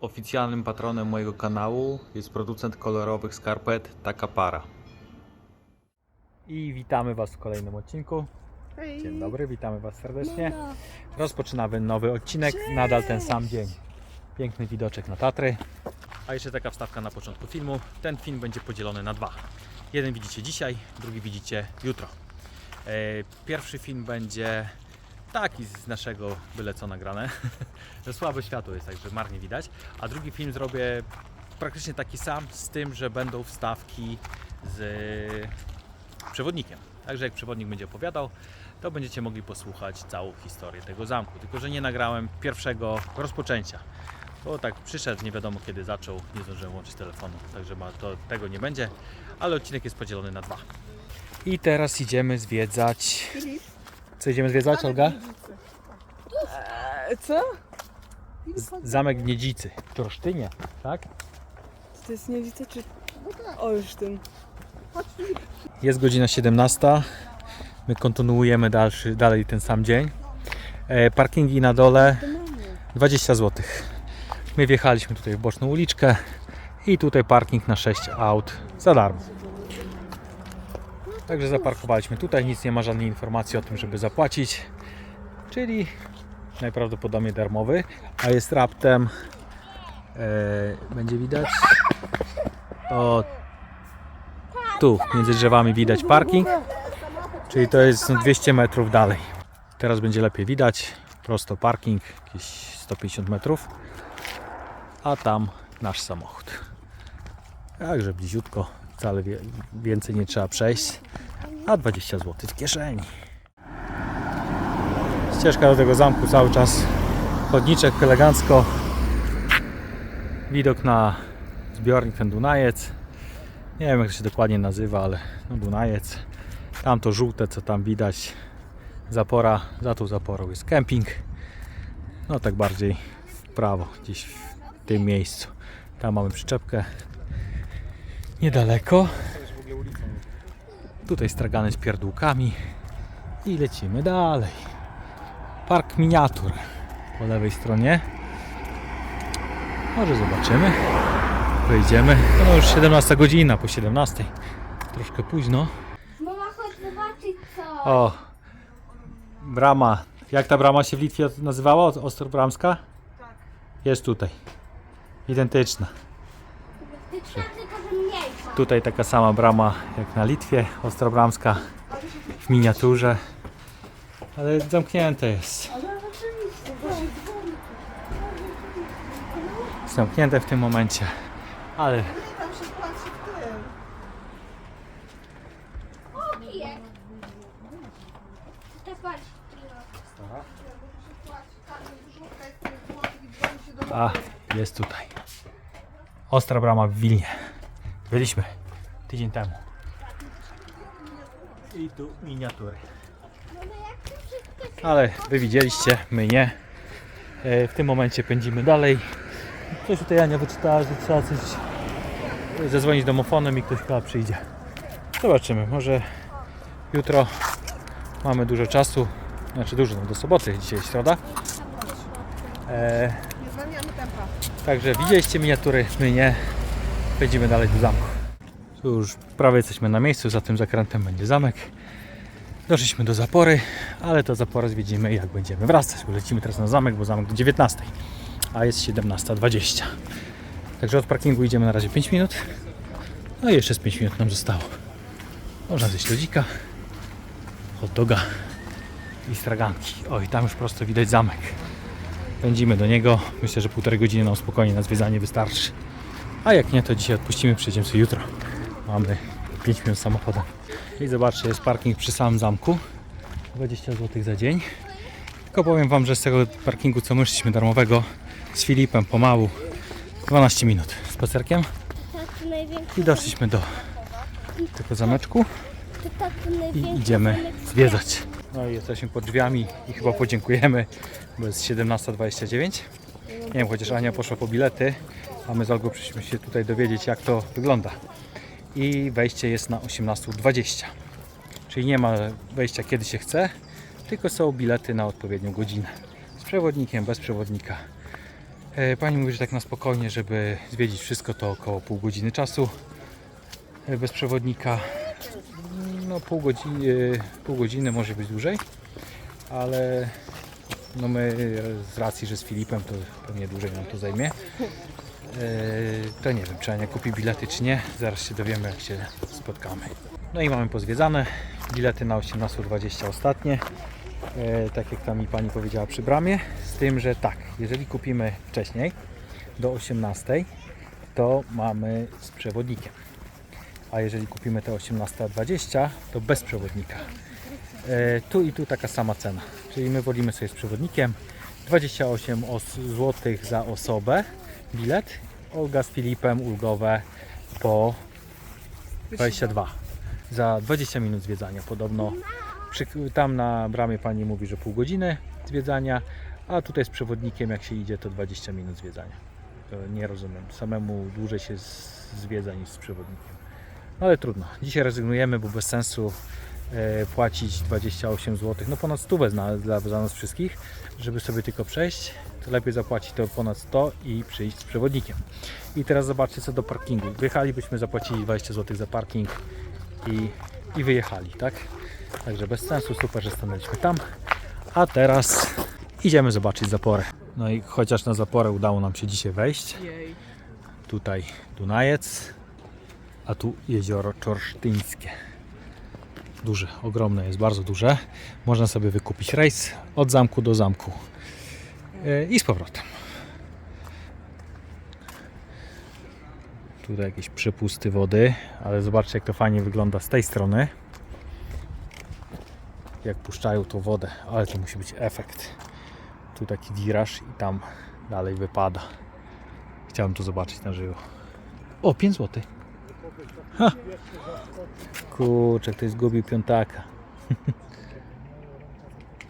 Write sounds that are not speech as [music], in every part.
Oficjalnym patronem mojego kanału jest producent kolorowych skarpet Takapara. I witamy Was w kolejnym odcinku. Dzień dobry, witamy Was serdecznie. Rozpoczynamy nowy odcinek, nadal ten sam dzień. Piękny widoczek na Tatry. A jeszcze taka wstawka na początku filmu. Ten film będzie podzielony na dwa. Jeden widzicie dzisiaj, drugi widzicie jutro. E, Pierwszy film będzie taki z naszego byle co nagrane. [laughs] że słabe światło jest, także marnie widać. A drugi film zrobię praktycznie taki sam, z tym, że będą wstawki z przewodnikiem. Także jak przewodnik będzie opowiadał, to będziecie mogli posłuchać całą historię tego zamku. Tylko, że nie nagrałem pierwszego rozpoczęcia. Bo tak przyszedł, nie wiadomo kiedy zaczął, nie zdążyłem łączyć telefonu, także ma, to, tego nie będzie, ale odcinek jest podzielony na dwa. I teraz idziemy zwiedzać. Co idziemy zwiedzać, Olga? E, Co? Zamek w Niedzicy, w Trosztynie, tak? To jest niewidzę czy... O, już tym. Jest godzina 17. My kontynuujemy dalszy, dalej ten sam dzień. E, parkingi na dole 20 zł. My wjechaliśmy tutaj w boczną uliczkę i tutaj parking na 6 aut za darmo. Także zaparkowaliśmy tutaj, nic nie ma żadnej informacji o tym, żeby zapłacić. Czyli najprawdopodobniej darmowy, a jest raptem. E, będzie widać. O tu między drzewami widać parking, czyli to jest no 200 metrów dalej. Teraz będzie lepiej widać, prosto parking, jakieś 150 metrów, a tam nasz samochód. Także bliziutko, wcale więcej nie trzeba przejść, a 20 zł w kieszeni. Ścieżka do tego zamku cały czas, chodniczek elegancko, widok na zbiornik ten Dunajec. Nie wiem jak to się dokładnie nazywa, ale no Dunajec. Tam to żółte, co tam widać. Zapora, za tą zaporą jest kemping. No tak bardziej w prawo, gdzieś w tym miejscu. Tam mamy przyczepkę. Niedaleko. Tutaj stragany z pierdółkami. I lecimy dalej. Park miniatur po lewej stronie. Może zobaczymy. Wejdziemy. No już 17 godzina po 17. Troszkę późno. Mama, chodź zobaczyć co. O, brama. Jak ta brama się w Litwie nazywała? Ostrobramska? Tak. Jest tutaj. Identyczna. Ty trzeba tylko że mniejsza. Tutaj taka sama brama jak na Litwie, Ostrobramska w miniaturze. Ale zamknięte jest. Zamknięte w tym momencie. Ale. A, jest tutaj. Ostra brama w Wilnie. Byliśmy tydzień temu. I tu miniatury. Ale wy widzieliście, my nie. E, W tym momencie pędzimy dalej. Coś tutaj Ania wyczytała, że trzeba coś zadzwonić domofonem i ktoś chyba przyjdzie. Zobaczymy, może jutro mamy dużo czasu. Znaczy dużo, no do soboty, dzisiaj środa. E, Także widzieliście miniatury, my nie. Będziemy dalej do zamku. Tu już prawie jesteśmy na miejscu, za tym zakrętem będzie zamek. Doszliśmy do zapory, ale to zaporę zwiedzimy jak będziemy wracać, lecimy teraz na zamek, bo zamek do 19, a jest 17.20. Także od parkingu idziemy na razie 5 minut, no i jeszcze z 5 minut nam zostało. Można zjeść lodzika, hot doga i straganki. Oj, tam już prosto widać zamek. Pędzimy do niego. Myślę, że półtorej godziny nam spokojnie na zwiedzanie wystarczy. A jak nie, to dzisiaj odpuścimy, przyjdziemy sobie jutro. Mamy 5 minut samochodem. I zobaczcie, jest parking przy samym zamku. 20 zł za dzień. Tylko powiem Wam, że z tego parkingu, co my szliśmy darmowego, z Filipem pomału, 12 minut spacerkiem i doszliśmy do tego zameczku i idziemy zwiedzać. No i jesteśmy pod drzwiami i chyba podziękujemy, bo jest 17.29. Nie wiem, chociaż Ania poszła po bilety, a my z Olgą przyszliśmy się tutaj dowiedzieć, jak to wygląda. I wejście jest na 18.20. Czyli nie ma wejścia kiedy się chce, tylko są bilety na odpowiednią godzinę. Z przewodnikiem, bez przewodnika. E, Pani mówi, że tak na spokojnie, żeby zwiedzić wszystko to około pół godziny czasu e, bez przewodnika. No pół godziny, pół godziny może być dłużej, ale no my z racji, że z Filipem to pewnie dłużej nam to zajmie. E, To nie wiem, czy Ania kupi bilety czy nie. Zaraz się dowiemy jak się spotkamy. No i mamy pozwiedzane. Bilety na 18.20 ostatnie. E, tak jak tam mi pani powiedziała przy bramie. Z tym, że tak, jeżeli kupimy wcześniej do 18, to mamy z przewodnikiem. A jeżeli kupimy te 18.20, to bez przewodnika. E, tu i tu taka sama cena. Czyli my wolimy sobie z przewodnikiem 28 zł za osobę bilet. Olga z Filipem ulgowe po 22 za 20 minut zwiedzania. Podobno przy, tam na bramie pani mówi, że pół godziny zwiedzania, a tutaj z przewodnikiem jak się idzie to 20 minut zwiedzania. To nie rozumiem. Samemu dłużej się zwiedza niż z przewodnikiem. No ale trudno. Dzisiaj rezygnujemy, bo bez sensu płacić 28 zł, no ponad 100 dla, dla, dla nas wszystkich, żeby sobie tylko przejść, to lepiej zapłacić to ponad 100 i przyjść z przewodnikiem. I teraz zobaczcie co do parkingu. Wyjechalibyśmy, zapłacili 20 zł za parking i, i wyjechali, tak? Także bez sensu, super, że stanęliśmy tam. A teraz idziemy zobaczyć zaporę. No i chociaż na zaporę udało nam się dzisiaj wejść. Jej. Tutaj Dunajec, a tu jezioro Czorsztyńskie. Duże, ogromne jest, bardzo duże. Można sobie wykupić rejs od zamku do zamku E, i z powrotem. Tutaj jakieś przepusty wody, ale zobaczcie jak to fajnie wygląda z tej strony. Jak puszczają tą wodę, ale to musi być efekt. Tu taki wiraż i tam dalej wypada. Chciałem to zobaczyć na żywo. O, 5 zł. Ha! Kurczę, ktoś zgubił piątaka.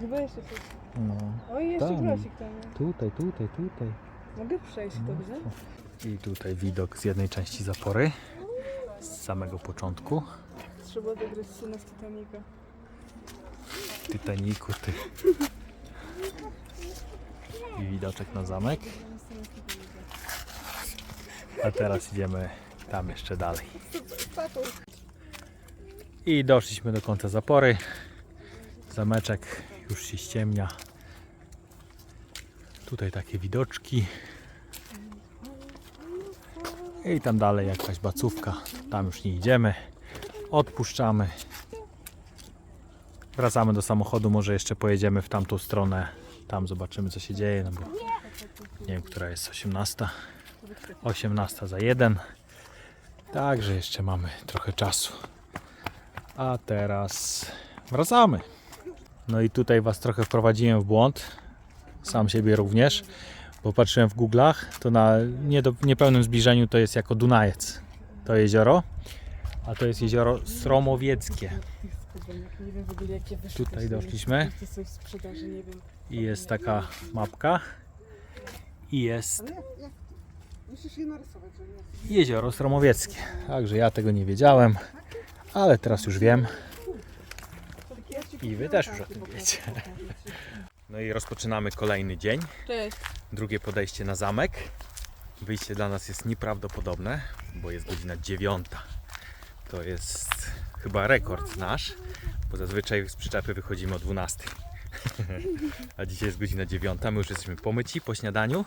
Chyba jeszcze coś. No. Oj, jeszcze Tam. grosik tam. Tutaj, tutaj, tutaj. Mogę przejść, dobrze? I tutaj widok z jednej części zapory. Z samego początku. Trzeba odegrać syna z Titanica. Titaniku, ty. I widoczek na zamek. A teraz idziemy tam jeszcze dalej. I doszliśmy do końca zapory. Zameczek już się ściemnia. Tutaj takie widoczki. I tam dalej jakaś bacówka. Tam już nie idziemy. Odpuszczamy. Wracamy do samochodu, może jeszcze pojedziemy w tamtą stronę. Tam zobaczymy co się dzieje, no bo nie wiem, która jest 18. 18 za 1. Także jeszcze mamy trochę czasu. A teraz wracamy. No i tutaj Was trochę wprowadziłem w błąd. Sam siebie również. Bo patrzyłem w Google'ach, to na niepełnym zbliżeniu to jest jako Dunajec. To jezioro. A to jest jezioro Sromowieckie. Tutaj doszliśmy. I jest taka mapka. I jest jezioro Sromowieckie. Także ja tego nie wiedziałem, ale teraz już wiem. I wy też już o tym wiecie. No i rozpoczynamy kolejny dzień. Cześć. Drugie podejście na zamek. Wyjście dla nas jest nieprawdopodobne, bo jest godzina dziewiąta. To jest chyba rekord nasz, bo zazwyczaj z przyczepy wychodzimy o 12. [laughs] A dzisiaj jest godzina dziewiąta. My już jesteśmy pomyci po śniadaniu,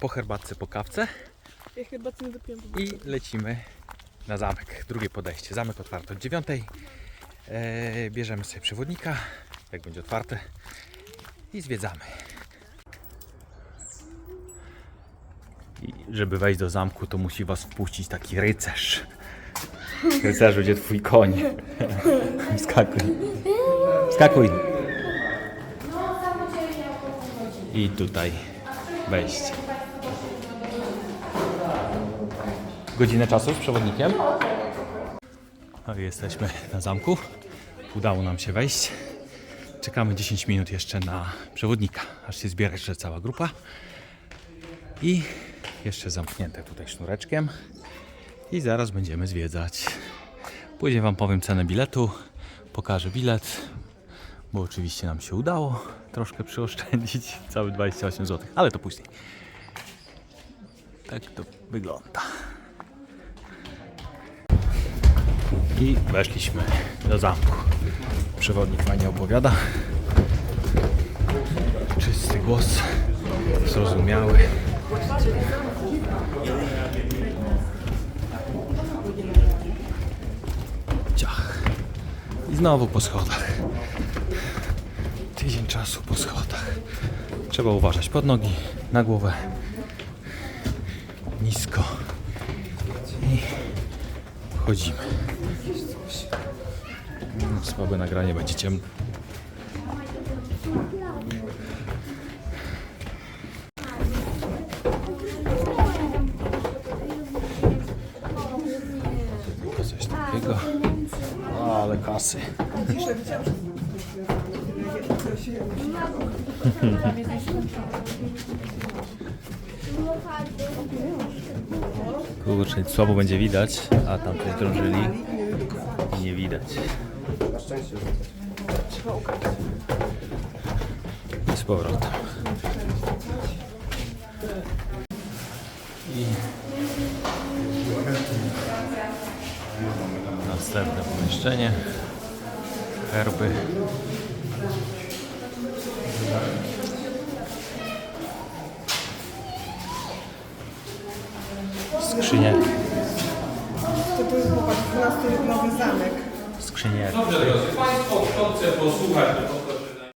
po herbatce, po kawce Ja co nie dopiłem. i lecimy na zamek. Drugie podejście. Zamek otwarty od dziewiątej. Eee, bierzemy sobie przewodnika, jak będzie otwarte i zwiedzamy. I żeby wejść do zamku, to musi was wpuścić taki rycerz. Rycerzu, gdzie twój koń? [laughs] Skakuj. Skakuj. I tutaj wejście. Godzinę czasu z przewodnikiem. No i jesteśmy na zamku. Udało nam się wejść. Czekamy 10 minut jeszcze na przewodnika, aż się zbiera jeszcze cała grupa. I jeszcze zamknięte tutaj sznureczkiem. I zaraz będziemy zwiedzać. Później Wam powiem cenę biletu, pokażę bilet, bo oczywiście nam się udało troszkę przyoszczędzić, [laughs] całe 28 zł, ale to później. Tak to wygląda. I weszliśmy do zamku. Przewodnik fajnie opowiada. Czysty głos, zrozumiały. Ciach. I znowu po schodach. Tydzień czasu po schodach. Trzeba uważać pod nogi, na głowę. Nisko. I wchodzimy. Słabe nagranie, będzie ciemno. Coś takiego. O, ale kasy. Kurczę, słabo będzie widać, a tam coś drążyli nie widać. I z powrotem. I następne pomieszczenie. Herby. Skrzynie. To to jest popatrz, 12-nowy zamek. Skrzynie. Dobrze, drodzy Państwo, kto chce posłuchać, to poproszę.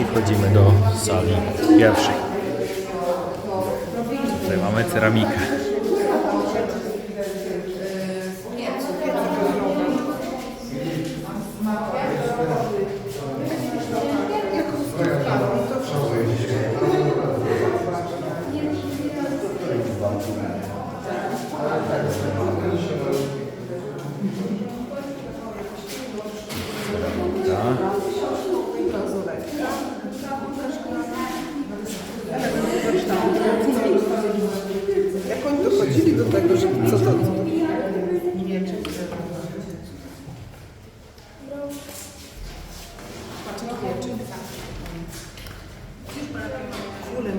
I wchodzimy do sali pierwszej. Tutaj mamy ceramikę. Jak oni dochodzili do tego, że co to... Kule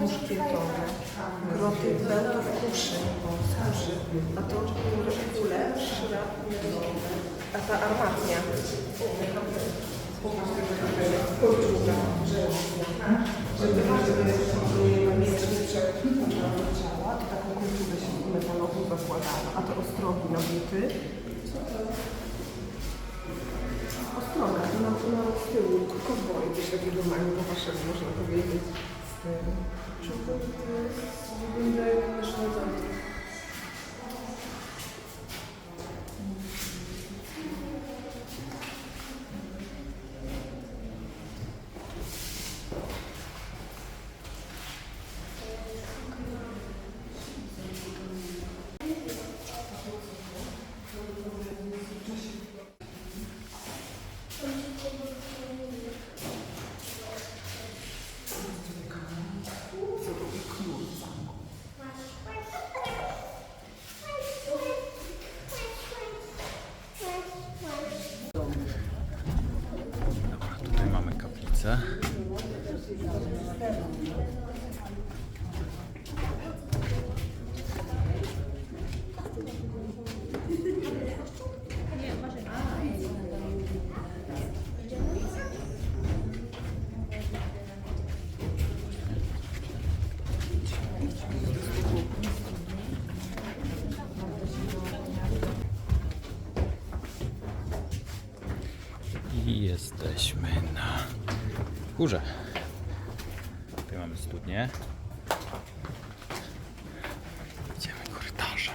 muszkietowe, groty bełtów kuszy, kuszy, a to kule, szrap, a ta armatnia. Kolczuga, żeby ciała, to taką kolczugę się metalową zakładało, a to ostrogi na buty. Ostroga, to na, na z tyłu, kowboje coś takiego mają po waszemu, można powiedzieć. Z tyłu. Czy to jest wyglądają jak nasze Neyse. Górze. Tutaj mamy studnię. Idziemy korytarzem.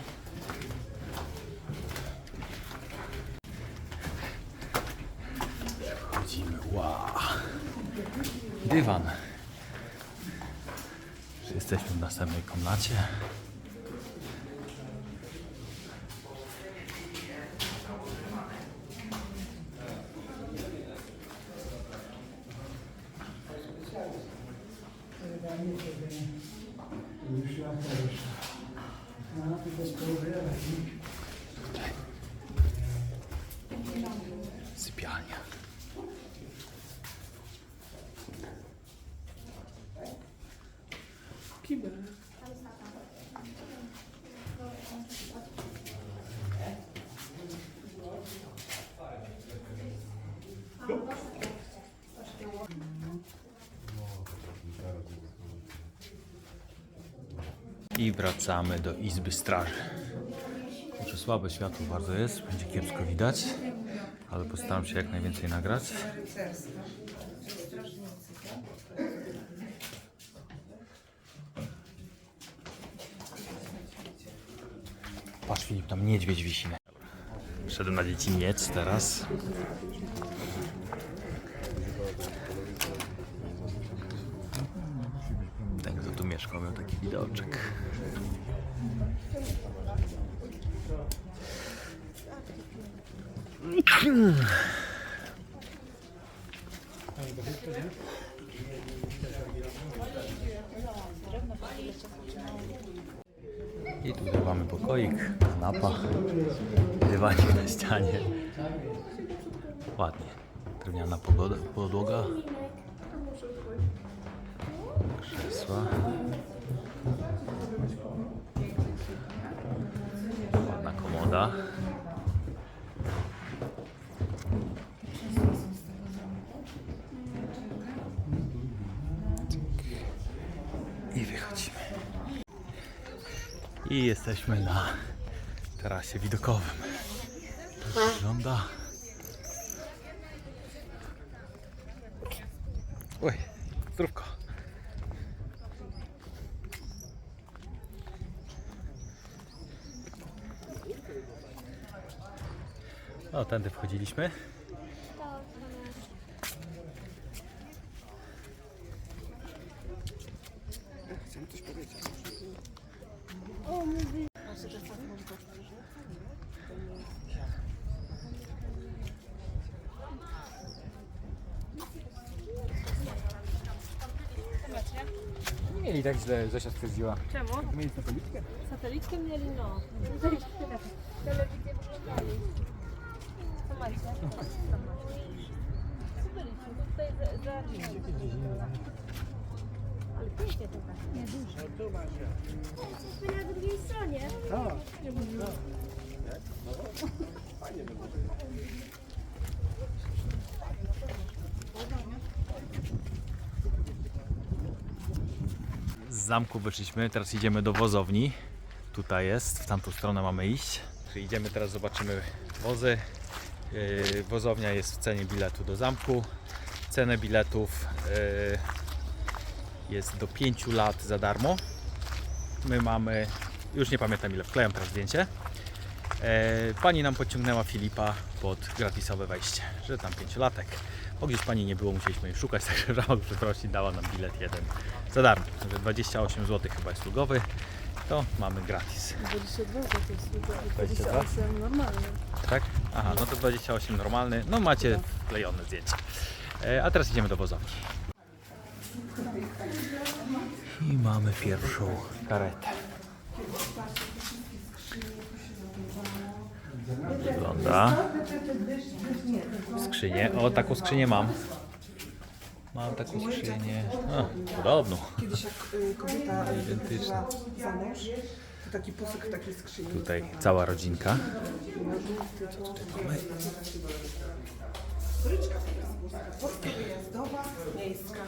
Wchodzimy. Wow. Dywan. Jesteśmy w następnej komnacie. I wracamy do Izby Straży. Może słabe światło bardzo jest, będzie kiepsko widać, ale postaram się jak najwięcej nagrać. Patrz Filip, tam niedźwiedź wisi. Wszedłem na dziedziniec teraz. Mieszkał, miał taki widoczek. I tutaj mamy pokoik, kanapa, dywanik na ścianie. Ładnie. Drewniana podłoga. Krzesła. Ładna komoda. I wychodzimy. I jesteśmy na tarasie widokowym. Wygląda. Oj, zdrówko. O, tędy wchodziliśmy. Nie mieli tak źle, Zosia stwierdziła. Czemu? Mieli satelitkę. Satelitkę mieli, no. Telewizję oglądali. Co macie? Byliśmy tutaj za... za... Ale pięknie tutaj. Jesteśmy na drugiej stronie. Z zamku wyszliśmy, teraz idziemy do wozowni. Tutaj jest, w tamtą stronę mamy iść. Czyli Idziemy teraz, zobaczymy wozy. Yy, Wozownia jest w cenie biletu do zamku. Cenę biletów yy, jest do 5 lat za darmo. My mamy, już nie pamiętam ile, wklejam teraz zdjęcie. E, Pani nam podciągnęła Filipa pod gratisowe wejście, że tam pięciolatek. Bo gdzieś pani nie było, musieliśmy jej szukać, [laughs] także żal przeprosić, dała nam bilet jeden za darmo. Także 28 zł chyba jest ulgowy, to mamy gratis. 22 to jest 22? 28 normalnie. Tak? Aha, no to 28 normalny, no macie wklejone zdjęcie. E, A teraz idziemy do wozowni. I mamy pierwszą karetę. Wygląda. Skrzynię. O, taką skrzynię mam. Mam taką skrzynię. O, podobną. Kiedyś jak y, kobieta y, Identyczne. wychodziła za mąż, to taki posek w takiej skrzyni. Tutaj cała rodzinka. Polska wyjazdowa, miejska.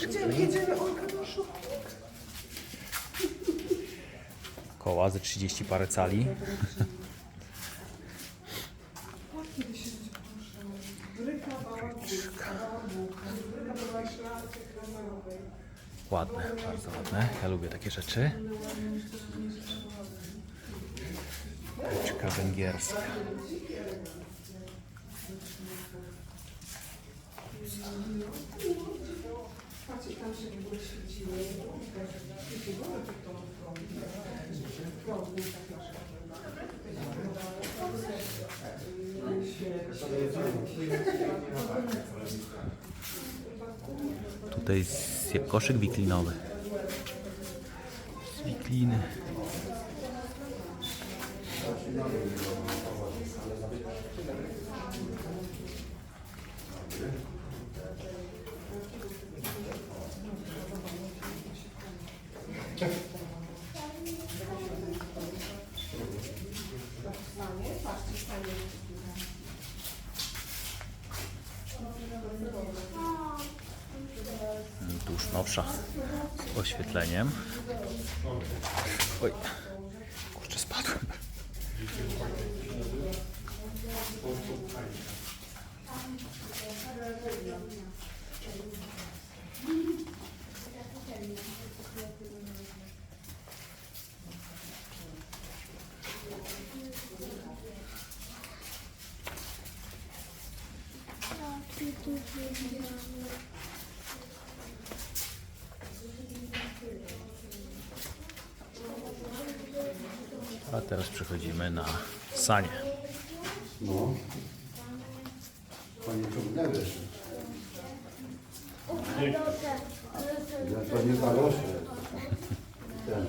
Jedziemy, jedziemy, Olka, proszę. Koła ze 30 parę cali. [laughs] Ładne, bardzo ładne. Ja lubię takie rzeczy. Beczka węgierska. Tutaj koszyk wiklinowy. Z wikliny. Z oświetleniem. Oj, A teraz przechodzimy na sanie. No. Panie ciągnęły się. Ja to nie kalosze. Ten,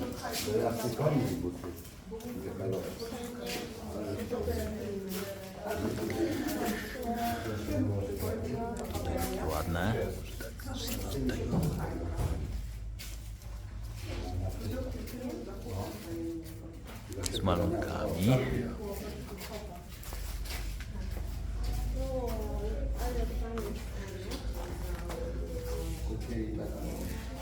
to ja chcę koniec buty. Nie kalosze. Ładne. Z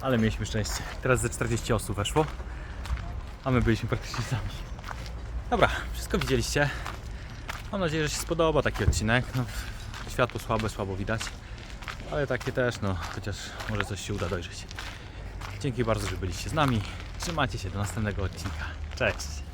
Ale mieliśmy szczęście. Teraz ze 40 osób weszło, a my byliśmy praktycznie sami. Dobra, wszystko widzieliście. Mam nadzieję, że się spodoba taki odcinek. No, światło słabe, słabo widać, ale takie też, no, chociaż może coś się uda dojrzeć. Dzięki bardzo, że byliście z nami. Trzymajcie się do następnego odcinka. Cześć!